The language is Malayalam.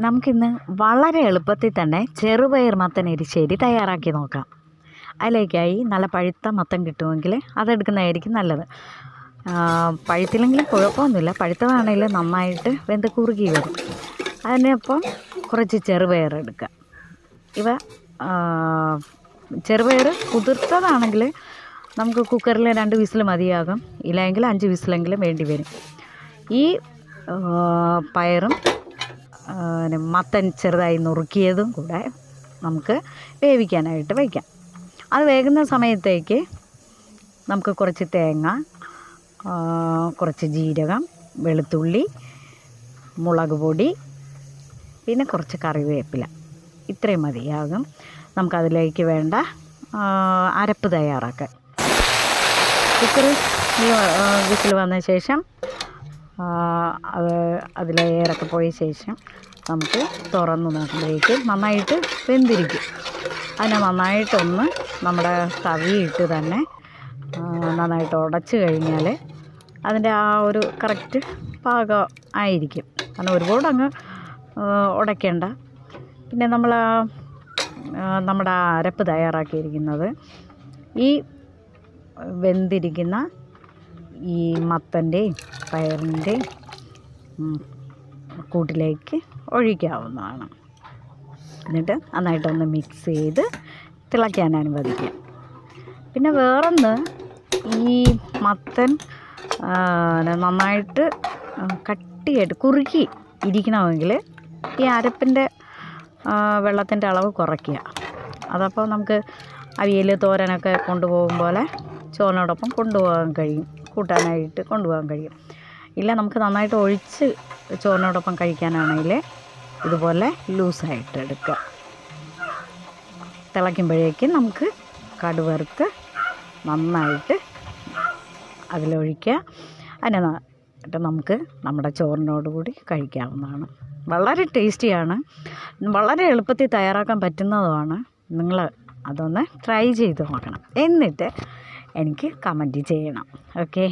നമുക്കിന്ന് വളരെ എളുപ്പത്തിൽ തന്നെ ചെറുപയർ മത്തൻ എരിശ്ശേരി തയ്യാറാക്കി നോക്കാം. അതിലേക്കായി നല്ല പഴുത്ത മത്തൻ കിട്ടുമെങ്കിൽ അതെടുക്കുന്നതായിരിക്കും നല്ലത്. പഴുത്തില്ലെങ്കിലും കുഴപ്പമൊന്നുമില്ല. പഴുത്തതാണെങ്കിൽ നന്നായിട്ട് വെന്ത് കുറുകി വരും. അതിനൊപ്പം കുറച്ച് ചെറുപയർ എടുക്കുക. ഇവ ചെറുപയർ കുതിർത്തതാണെങ്കിൽ നമുക്ക് കുക്കറിൽ രണ്ട് വിസിൽ മതിയാകും. ഇല്ലെങ്കിൽ അഞ്ച് വിസിലെങ്കിലും വേണ്ടി വരും. ഈ പയറും മത്തൻ ചെറുതായി നുറുക്കിയതും കൂടെ നമുക്ക് വേവിക്കാനായിട്ട് വയ്ക്കാം. അത് വേകുന്ന സമയത്തേക്ക് നമുക്ക് കുറച്ച് തേങ്ങ കുറച്ച് ജീരകം വെളുത്തുള്ളി മുളക് പൊടി പിന്നെ കുറച്ച് കറിവേപ്പില. ഇത്രയും മതിയാകും. നമുക്കതിലേക്ക് വേണ്ട അരപ്പ് തയ്യാറാക്കാൻ. കുക്കർ വിസിൽ വന്ന ശേഷം അത് അതിൽ പോയ ശേഷം നമുക്ക് തുറന്ന് നോക്കുമ്പോഴേക്ക് നന്നായിട്ട് വെന്തിരിക്കും. അതിനെ നന്നായിട്ടൊന്ന് നമ്മുടെ തവിയിട്ട് തന്നെ നന്നായിട്ട് ഉടച്ച് കഴിഞ്ഞാൽ അതിന്റെ ആ ഒരു കറക്റ്റ് പാകം ആയിരിക്കും. കാരണം ഒരുപാട് അങ്ങ് ഉടയ്ക്കേണ്ട. പിന്നെ നമ്മൾ നമ്മുടെ അരപ്പ് തയ്യാറാക്കിയിരിക്കുന്നത് ഈ വെന്തിരിക്കുന്ന ഈ മത്തന്റെയും പയറിന്റെയും കൂട്ടിലേക്ക് ഒഴിക്കാവുന്നതാണ്. എന്നിട്ട് നന്നായിട്ടൊന്ന് മിക്സ് ചെയ്ത് തിളയ്ക്കാൻ അനുവദിക്കാം. പിന്നെ വേറൊന്ന് ഈ മത്തൻ നന്നായിട്ട് കട്ടിയായിട്ട് കുറുക്കി ഇരിക്കണമെങ്കിൽ ഈ അരപ്പിന്റെ വെള്ളത്തിന്റെ അളവ് കുറയ്ക്കുക. അതപ്പോൾ നമുക്ക് അവിയൽ തോരനൊക്കെ കൊണ്ടുപോകും പോലെ ചോറിനോടൊപ്പം കൊണ്ടുപോകാൻ കഴിയും. കൂട്ടാനായിട്ട് കൊണ്ടുപോകാൻ കഴിയും. ഇല്ല നമുക്ക് നന്നായിട്ട് ഒഴിച്ച് ചോറിനോടൊപ്പം കഴിക്കാനാണെങ്കിൽ ഇതുപോലെ ലൂസായിട്ട് എടുക്കുക. തിളയ്ക്കുമ്പോഴേക്കും നമുക്ക് കടുവറുത്ത് നന്നായിട്ട് അതിലൊഴിക്കുക. അതിനെ നമുക്ക് നമ്മുടെ ചോറിനോട് കൂടി കഴിക്കാവുന്നതാണ്. വളരെ ടേസ്റ്റിയാണ്. വളരെ എളുപ്പത്തിൽ തയ്യാറാക്കാൻ പറ്റുന്നതുമാണ്. നിങ്ങൾ അതൊന്ന് ട്രൈ ചെയ്ത് നോക്കണം. എന്നിട്ട് എനിക്ക് കമന്റ് ചെയ്യണം. ഓക്കെ